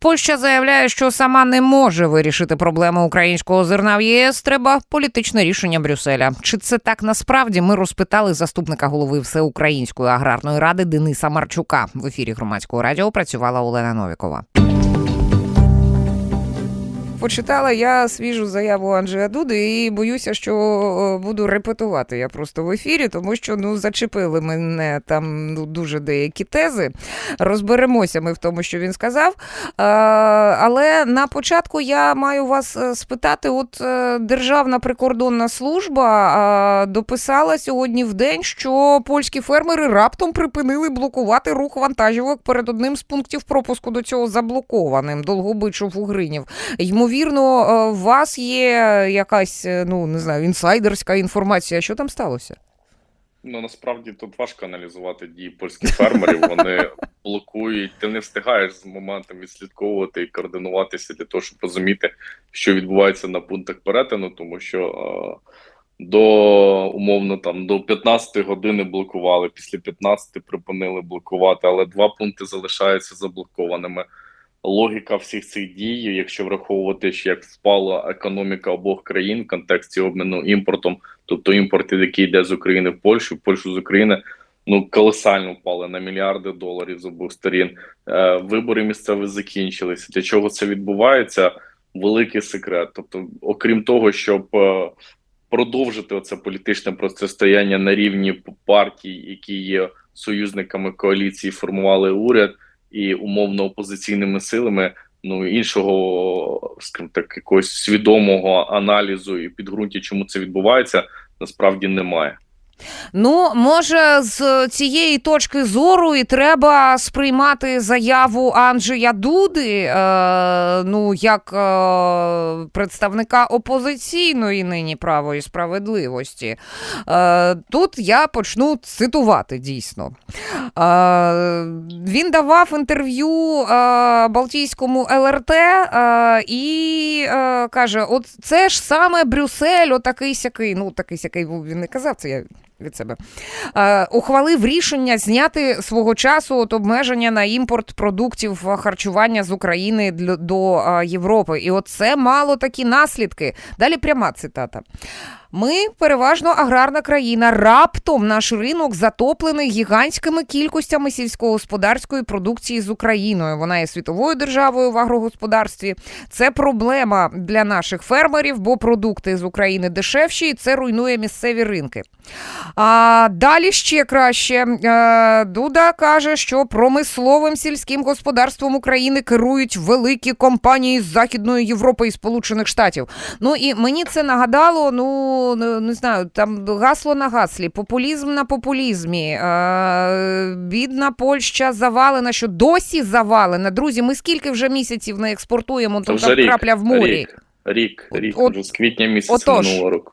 Польща заявляє, що сама не може вирішити проблему українського зерна в ЄС. Треба політичне рішення Брюсселя. Чи це так насправді? Ми розпитали заступника голови Всеукраїнської аграрної ради Дениса Марчука. В ефірі громадського радіо працювала Олена Новікова. Почитала я свіжу заяву Анджея Дуди і боюся, що е, буду репетувати я просто в ефірі, тому що ну зачепили мене там ну, дуже деякі тези. Розберемося ми в тому, що він сказав. А, але на початку я маю вас е, спитати: от е, Державна прикордонна служба дописала сьогодні в день, що польські фермери раптом припинили блокувати рух вантажівок перед одним з пунктів пропуску до цього заблокованим Долгобичов Угринів. Ймовірно, е, у вас є якась е, ну не знаю, інсайдерська інформація. Що там сталося? Ну насправді тут важко аналізувати дії польських фермерів. Вони блокують. Ти не встигаєш з моментом відслідковувати і координуватися для того, щоб розуміти, що відбувається на пунктах перетину, тому що е, до умовно там до 15 години блокували, після 15 припинили блокувати, але два пункти залишаються заблокованими. Логіка всіх цих дій, якщо враховувати, як впала економіка обох країн в контексті обміну імпортом, тобто імпорт, який йде з України в Польщу, в Польщу з України, ну колосально впали на мільярди доларів з обох сторін. Е, вибори місцеві закінчилися. Для чого це відбувається? Великий секрет. Тобто, окрім того, щоб е, продовжити оце політичне протистояння на рівні партій, які є союзниками коаліції, формували уряд і умовно опозиційними силами. Ну іншого, скажімо так, якогось свідомого аналізу і підґрунтя, чому це відбувається, насправді немає. Ну, може, з цієї точки зору і треба сприймати заяву Анджея Дуди, е, ну, як е, представника опозиційної нині правої справедливості. Е, Тут я почну цитувати дійсно. Е, Він давав інтерв'ю е, Балтійському ЛРТ е, і е, каже: от це ж саме Брюссель, отакий сякий. Ну, такий сякий він не казав це. я від себе е, ухвалив рішення зняти свого часу от обмеження на імпорт продуктів харчування з України до е, Європи. І от це мало такі наслідки. Далі пряма цитата. Ми переважно аграрна країна. Раптом наш ринок затоплений гігантськими кількостями сільськогосподарської продукції з Україною. Вона є світовою державою в агрогосподарстві. Це проблема для наших фермерів, бо продукти з України дешевші, і це руйнує місцеві ринки. А далі ще краще. Е, Дуда каже, що промисловим сільським господарством України керують великі компанії з Західної Європи і Сполучених Штатів. Ну і мені це нагадало, ну не знаю, там гасло на гаслі, популізм на популізмі. Е, Бідна Польща завалена, що досі завалена. Друзі, ми скільки вже місяців не експортуємо, то там крапля в морі. Рік, рік, рік От, вже з квітня місяця минулого року.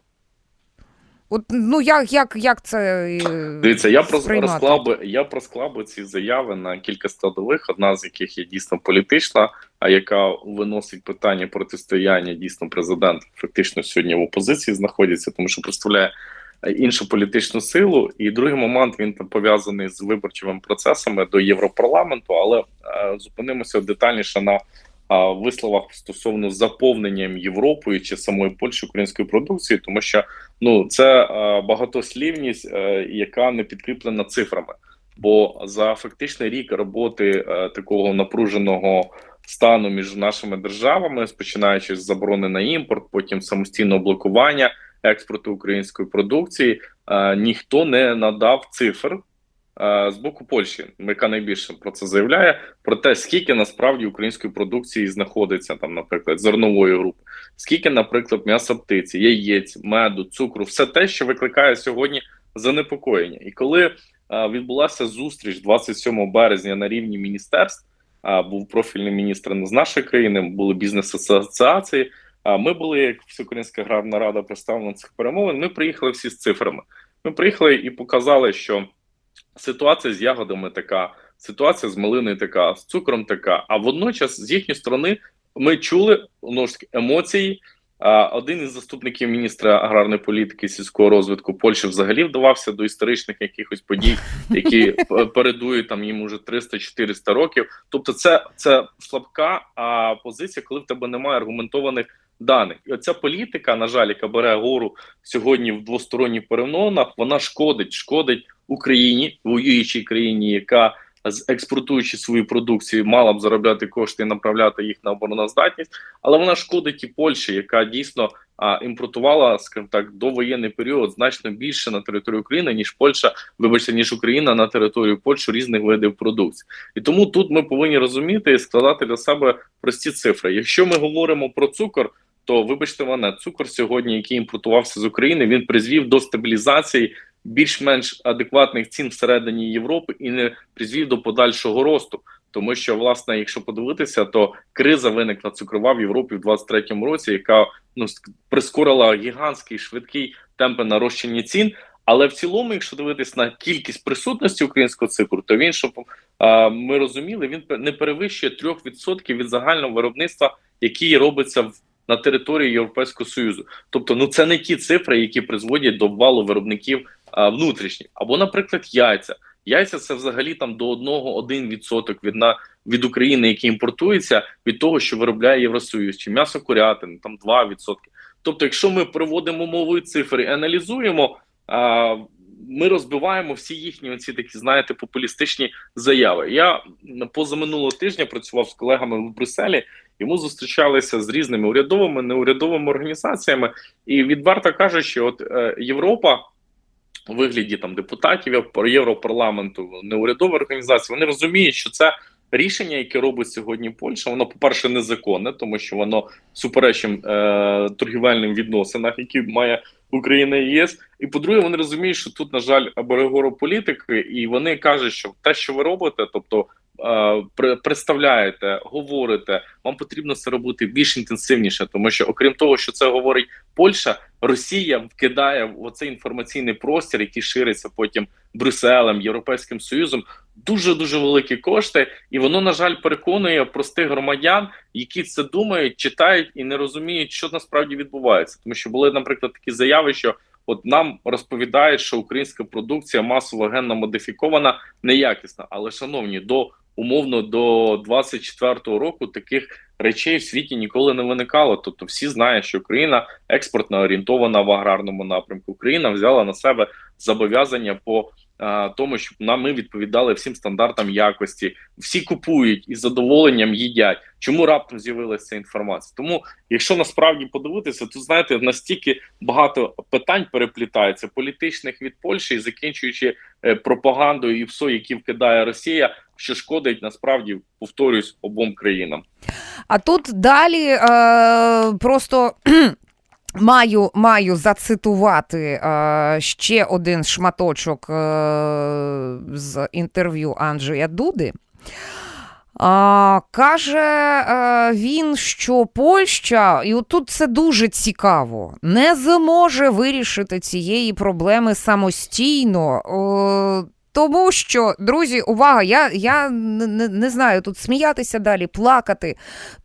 От ну як як, як це е, дивіться? Я розклав би я просклав би ці заяви на кілька складових, одна з яких є дійсно політична, яка виносить питання протистояння дійсно президент фактично сьогодні в опозиції знаходиться, тому що представляє е, іншу політичну силу. І другий момент він там пов'язаний з виборчими процесами до Європарламенту, але е, зупинимося детальніше на висловах стосовно заповненням Європою чи самої Польщі української продукції, тому що ну це багатослівність, е, яка не підкріплена цифрами. Бо за фактичний рік роботи е, такого напруженого стану між нашими державами, починаючи з заборони на імпорт, потім самостійного блокування експорту української продукції, е, ніхто не надав цифр з боку Польщі, яка найбільше про це заявляє, про те, скільки насправді української продукції знаходиться там, наприклад, зернової групи, скільки, наприклад, м'яса птиці, яєць, меду, цукру, все те, що викликає сьогодні занепокоєння. І коли відбулася зустріч 27 березня на рівні міністерств, був профільний міністр з нашої країни, були бізнес-асоціації. А ми були як Всеукраїнська аграрна рада представлена цих перемовин. Ми приїхали всі з цифрами. Ми приїхали і показали, що ситуація з ягодами така, ситуація з малиною така, з цукром така. А водночас, з їхньої сторони, ми чули ну ж таки емоції Один із заступників міністра аграрної політики сільського розвитку Польщі взагалі вдавався до історичних якихось подій, які передують там їм уже 300-400 років. Тобто, це, це слабка а, позиція, коли в тебе немає аргументованих даних. І оця політика, на жаль, яка бере гору сьогодні в двосторонніх перемовинах, вона шкодить, шкодить Україні, воюючій країні, яка експортуючи свою продукцію, мала б заробляти кошти і направляти їх на обороноздатність, але вона шкодить і Польщі, яка дійсно а, імпортувала, скажімо так, до воєнний період значно більше на територію України, ніж Польща, вибачте, ніж Україна на територію Польщі різних видів продукції. І тому тут ми повинні розуміти і складати для себе прості цифри. Якщо ми говоримо про цукор, то вибачте мене, цукор сьогодні, який імпортувався з України, він призвів до стабілізації більш-менш адекватних цін всередині Європи і не призвів до подальшого росту. Тому що, власне, якщо подивитися, то криза виникла цукрова в Європі в 23-му році, яка ну ск- прискорила гігантський швидкий темпи нарощення цін. Але в цілому, якщо дивитись на кількість присутності українського цукру, то він, щоб ми розуміли, він не перевищує 3% від загального виробництва, який робиться в на території Європейського Союзу. Тобто, ну це не ті цифри, які призводять до валу виробників а, внутрішніх. Або, наприклад, яйця. Яйця це взагалі там до 1-1% від на від України, який імпортується, від того, що виробляє Євросоюз, чи м'ясо курятини, там 2%. Тобто, якщо ми приводимо мові цифри і аналізуємо, а, ми розбиваємо всі їхні оці такі, знаєте, популістичні заяви. Я позаминулого тижня працював з колегами в Брюсселі. Йому зустрічалися з різними урядовими неурядовими організаціями, і відверто кажучи, от е, Європа вигляді там депутатів Євро- Європарламенту, неурядової організації, вони розуміють, що це рішення, яке робить сьогодні Польща, воно, по-перше, незаконне, тому що воно суперечить е, торгівельним відносинах, які має Україна і ЄС. І по-друге, вони розуміють, що тут, на жаль, берегоро політики, і вони кажуть, що те, що ви робите, тобто представляєте, говорите, вам потрібно це робити більш інтенсивніше, тому що, окрім того, що це говорить Польща, Росія вкидає в оцей інформаційний простір, який шириться потім Брюсселем, Європейським Союзом, дуже дуже великі кошти, і воно на жаль переконує простих громадян, які це думають, читають і не розуміють, що насправді відбувається. Тому що були, наприклад, такі заяви, що от нам розповідають, що українська продукція масово генно модифікована, неякісна. Але шановні, до умовно до 24-го року таких речей в світі ніколи не виникало. Тобто, всі знають, що Україна експортно орієнтована в аграрному напрямку. Україна взяла на себе зобов'язання по тому, щоб нам ми відповідали всім стандартам якості. Всі купують і з задоволенням їдять. Чому раптом з'явилася інформація? Тому, якщо насправді подивитися, то знаєте, настільки багато питань переплітається політичних від Польщі, закінчуючи е, пропагандою і ПСО, які вкидає Росія, що шкодить насправді повторюсь обом країнам. А тут далі е, просто. Маю маю зацитувати е, ще один шматочок е, з інтерв'ю Анджея Дуди. А, каже е, він, що Польща, і отут це дуже цікаво, не зможе вирішити цієї проблеми самостійно. Е, тому що, друзі, увага, я, я не, не, знаю тут сміятися далі, плакати.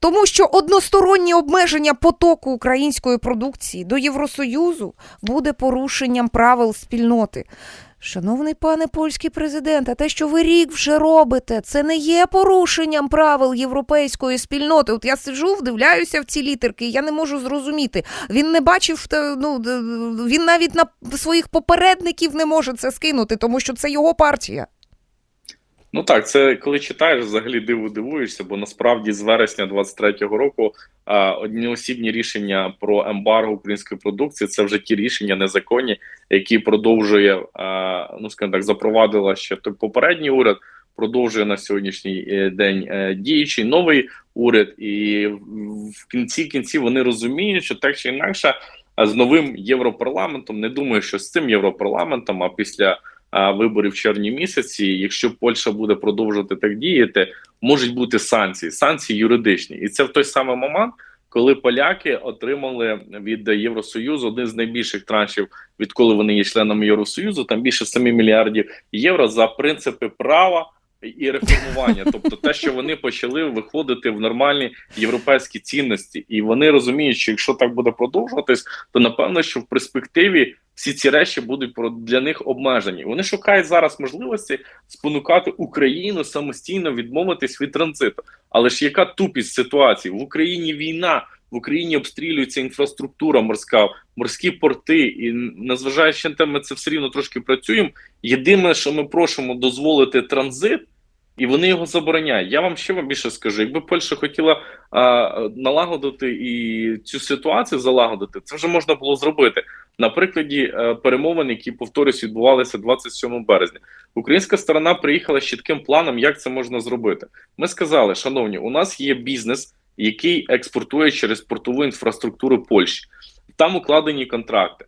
Тому що односторонні обмеження потоку української продукції до Євросоюзу буде порушенням правил спільноти. Шановний пане польський президент, а те, що ви рік вже робите, це не є порушенням правил європейської спільноти. От я сиджу, вдивляюся в ці літерки, я не можу зрозуміти. Він не бачив, ну він навіть на своїх попередників не може це скинути, тому що це його партія. Ну так, це коли читаєш, взагалі диву дивуєшся, бо насправді з вересня 23-го року а, одноосібні рішення про ембарго української продукції це вже ті рішення незаконні, які продовжує а, ну скажімо так, запровадила ще той попередній уряд. Продовжує на сьогоднішній е, день е, діючий новий уряд, і в- кінці кінці вони розуміють, що так чи інакше з новим європарламентом не думаю, що з цим європарламентом, а після виборів в червні місяці, якщо Польща буде продовжувати так діяти, можуть бути санкції, санкції юридичні, і це в той самий момент, коли поляки отримали від Євросоюзу один з найбільших траншів, відколи вони є членами Євросоюзу, там більше 7 мільярдів євро за принципи права. І реформування, тобто те, що вони почали виходити в нормальні європейські цінності, і вони розуміють, що якщо так буде продовжуватись, то напевно, що в перспективі всі ці речі будуть для них обмежені. Вони шукають зараз можливості спонукати Україну самостійно відмовитись від транзиту. Але ж яка тупість ситуації в Україні війна? В Україні обстрілюється інфраструктура морська, морські порти, і незважаючи на те, ми це все рівно трошки працюємо. Єдине, що ми просимо дозволити транзит, і вони його забороняють. Я вам ще вам більше скажу. Якби Польща хотіла а, налагодити і цю ситуацію залагодити, це вже можна було зробити на прикладі а, перемовин, які повторюсь, відбувалися 27 березня. Українська сторона приїхала з чітким планом, як це можна зробити. Ми сказали, шановні, у нас є бізнес який експортує через портову інфраструктуру Польщі. Там укладені контракти.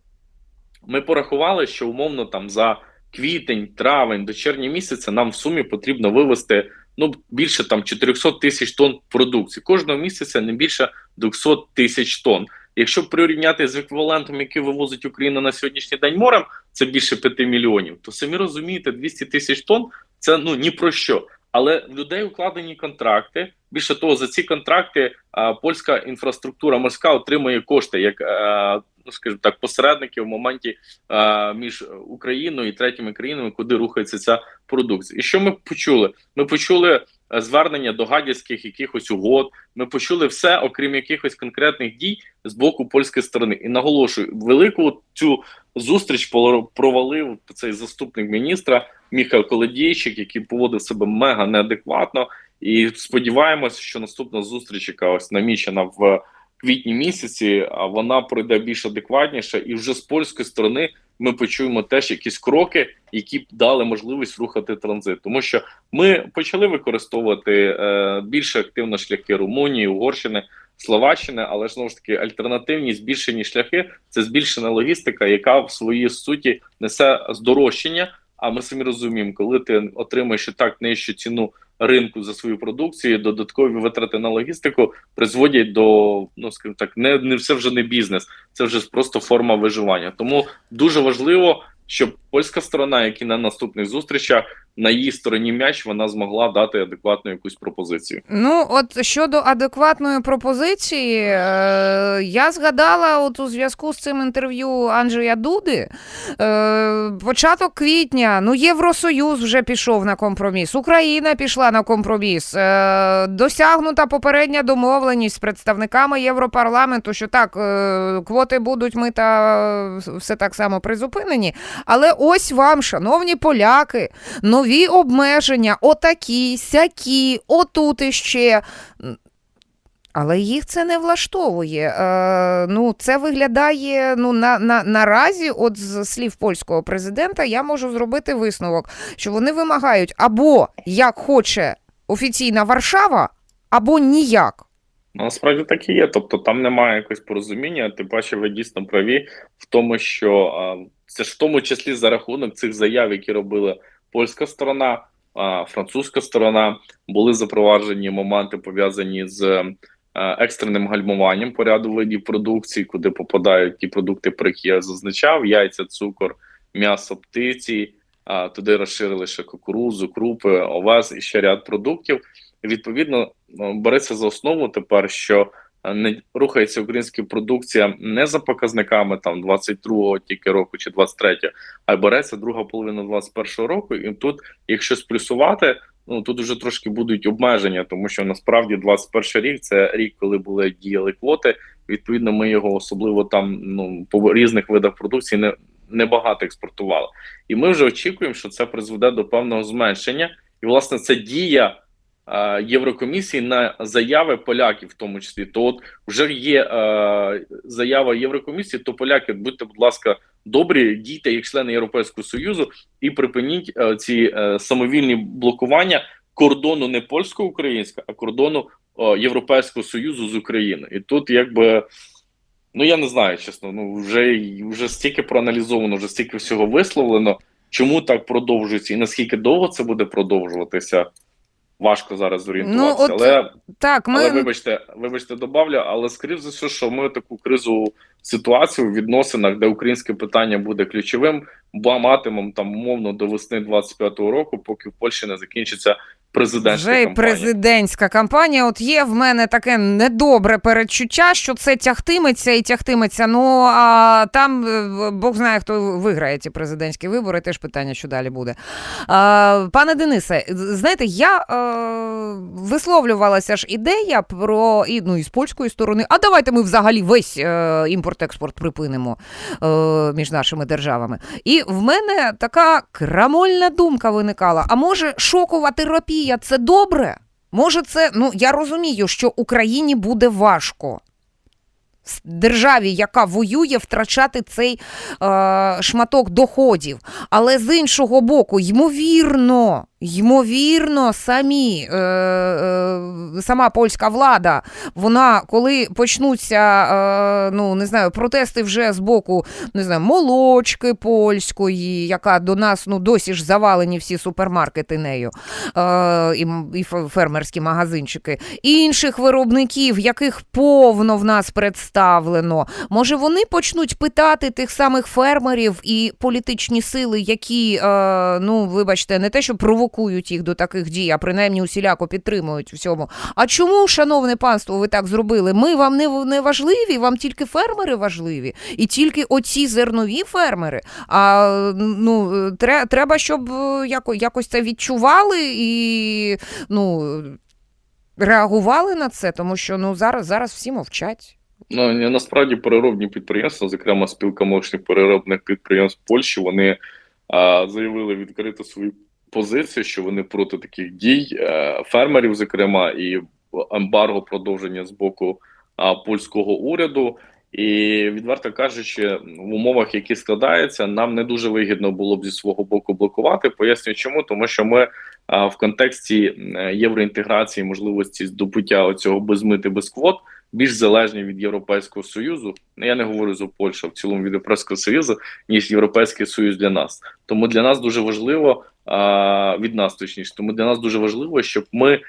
Ми порахували, що умовно там за квітень, травень до червня місяця нам в сумі потрібно вивести ну більше там 400 тисяч тонн продукції. Кожного місяця не більше 200 тисяч тонн. Якщо порівняти з еквівалентом, який вивозить Україна на сьогоднішній день морем, це більше 5 мільйонів, то самі розумієте, 200 тисяч тонн це ну ні про що. Але в людей укладені контракти. Більше того, за ці контракти а, польська інфраструктура морська отримує кошти як а, ну скажімо так, посередники в моменті а, між Україною і третіми країнами, куди рухається ця продукція. І що ми почули? Ми почули звернення до гадяцьких якихось угод. Ми почули все, окрім якихось конкретних дій з боку польської сторони. І наголошую, велику цю зустріч провалив цей заступник міністра Міхайл Колодійчик, який поводив себе мега неадекватно. І сподіваємося, що наступна зустріч, яка ось намічена в квітні місяці, вона пройде більш адекватніше, і вже з польської сторони ми почуємо теж якісь кроки, які б дали можливість рухати транзит. Тому що ми почали використовувати е, більш активно шляхи Румунії, Угорщини. Словаччини, але ж знову ж таки альтернативні збільшені шляхи це збільшена логістика, яка в своїй суті несе здорожчання. А ми самі розуміємо, коли ти отримаєш і так нижчу ціну ринку за свою продукцію, додаткові витрати на логістику призводять до ну скажімо так, не не все вже не бізнес, це вже просто форма виживання. Тому дуже важливо, щоб польська сторона, які на наступних зустрічах на її стороні м'яч вона змогла дати адекватну якусь пропозицію. Ну от щодо адекватної пропозиції, е, я згадала, от у зв'язку з цим інтерв'ю Анджея Дуди, е, початок квітня, ну Євросоюз вже пішов на компроміс, Україна пішла на компроміс, е, досягнута попередня домовленість з представниками Європарламенту, що так, е, квоти будуть ми та все так само призупинені. Але ось вам, шановні поляки, нові обмеження, отакі, сякі, отут іще. Але їх це не влаштовує. Е, Ну, Це виглядає ну, на, на, наразі, от з слів польського президента, я можу зробити висновок, що вони вимагають або як хоче офіційна Варшава, або ніяк. Насправді так і є. Тобто там немає якогось порозуміння. Ти бачив, ви дійсно праві в тому, що а, це ж в тому числі за рахунок цих заяв, які робили польська сторона, французька сторона, були запроваджені моменти пов'язані з екстреним гальмуванням по ряду видів продукції, куди попадають ті продукти, про які я зазначав: яйця, цукор, м'ясо, птиці. Туди розширили ще кукурузу, крупи, овес і ще ряд продуктів. Відповідно, береться за основу тепер, що не рухається українська продукція не за показниками там 22-го тільки року чи 23-го, а й береться друга половина 21-го року. І тут, якщо сплюсувати, ну тут вже трошки будуть обмеження, тому що насправді 21 рік це рік, коли були діяли квоти. Відповідно, ми його особливо там ну по різних видах продукції не небагато експортували. І ми вже очікуємо, що це призведе до певного зменшення, і власне це дія. Єврокомісії на заяви поляків, в тому числі, то от вже є е, заява Єврокомісії, то поляки, будьте, будь ласка, добрі, дійте як члени Європейського союзу і припиніть е, ці е, самовільні блокування кордону не польсько-українського, а кордону е, Європейського союзу з Україною. І тут якби. Ну я не знаю, чесно. Ну вже вже стільки проаналізовано, вже стільки всього висловлено. Чому так продовжується, і наскільки довго це буде продовжуватися? Важко зараз зорієнтуватися. Ну, от але Так, ми але вибачте, вибачте, добавлю, але скоріш за все, що ми таку кризову ситуацію в відносинах, де українське питання буде ключовим, бо матимемо там умовно до весни 25-го року, поки в Польщі не закінчиться президентська вже кампанія. президентська кампанія. От є в мене таке недобре передчуття, що це тягтиметься і тягтиметься. Ну а там е, Бог знає, хто виграє ці президентські вибори. Теж питання, що далі буде. А, пане Денисе, знаєте, я е, висловлювалася ж ідея про і, ну, і з польської сторони. А давайте ми взагалі весь е, імпорт-експорт припинимо е, між нашими державами. І в мене така крамольна думка виникала: а може, шокова терапія це добре? Може, це ну я розумію, що Україні буде важко. Державі, яка воює, втрачати цей е, шматок доходів. Але з іншого боку, ймовірно, ймовірно, самі, е, е, сама польська влада, вона, коли почнуться, е, ну не знаю, протести вже з боку не знаю, молочки польської, яка до нас ну досі ж завалені всі супермаркети нею, е, і, і фермерські магазинчики, інших виробників, яких повно в нас представлено. Може, вони почнуть питати тих самих фермерів і політичні сили, які, е, ну вибачте, не те, що провокують їх до таких дій, а принаймні усіляко підтримують в цьому. А чому, шановне панство, ви так зробили? Ми вам не, не важливі, вам тільки фермери важливі, і тільки оці зернові фермери. А ну тре- треба, щоб е, яко, якось це відчували і ну реагували на це, тому що ну зараз зараз всі мовчать. Ну насправді переробні підприємства, зокрема спілка молочних переробних підприємств Польщі, вони а, заявили відкрито свою позицію, що вони проти таких дій е, фермерів, зокрема, і ембарго продовження з боку польського уряду. І відверто кажучи, в умовах, які складаються, нам не дуже вигідно було б зі свого боку блокувати. Пояснюю, чому тому, що ми а, в контексті е, євроінтеграції, можливості здобуття оцього без мити, без квот більш залежні від Європейського Союзу. Ну, Я не говорю за Польщу, а в цілому від Європейського Союзу, ніж Європейський Союз для нас. Тому для нас дуже важливо від нас, точніше, тому для нас дуже важливо, щоб ми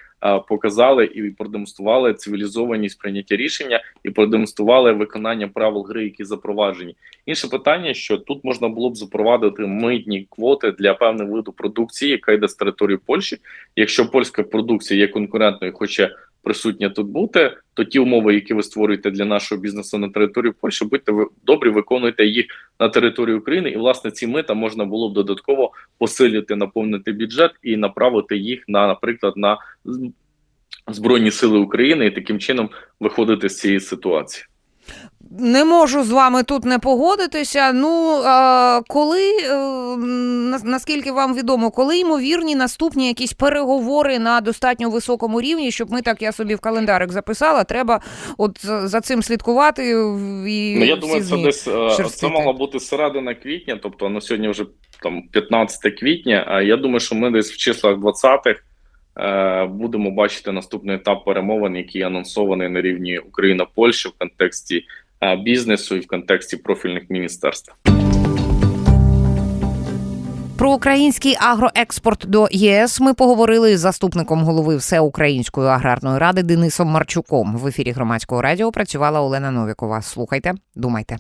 показали і продемонстрували цивілізованість прийняття рішення і продемонстрували виконання правил гри, які запроваджені. Інше питання, що тут можна було б запровадити митні квоти для певного виду продукції, яка йде з території Польщі. Якщо польська продукція є конкурентною, хоче присутня тут бути, то ті умови, які ви створюєте для нашого бізнесу на території Польщі, будьте ви добрі, виконуйте їх на території України, і власне ці мита можна було б додатково посилити, наповнити бюджет і направити їх на, наприклад, на Збройні Сили України і таким чином виходити з цієї ситуації. Не можу з вами тут не погодитися. Ну коли е, наскільки вам відомо, коли ймовірні наступні якісь переговори на достатньо високому рівні, щоб ми так я собі в календарик записала, треба от за цим слідкувати і Ну я всі думаю, це десь е, шерстити. це могла бути середина квітня, тобто на сьогодні вже там 15 квітня. А я думаю, що ми десь в числах 20-х е, будемо бачити наступний етап перемовин, який анонсований на рівні Україна-Польща в контексті е, бізнесу і в контексті профільних міністерств. Про український агроекспорт до ЄС ми поговорили з заступником голови Всеукраїнської аграрної ради Денисом Марчуком. В ефірі громадського радіо працювала Олена Новікова. Слухайте, думайте.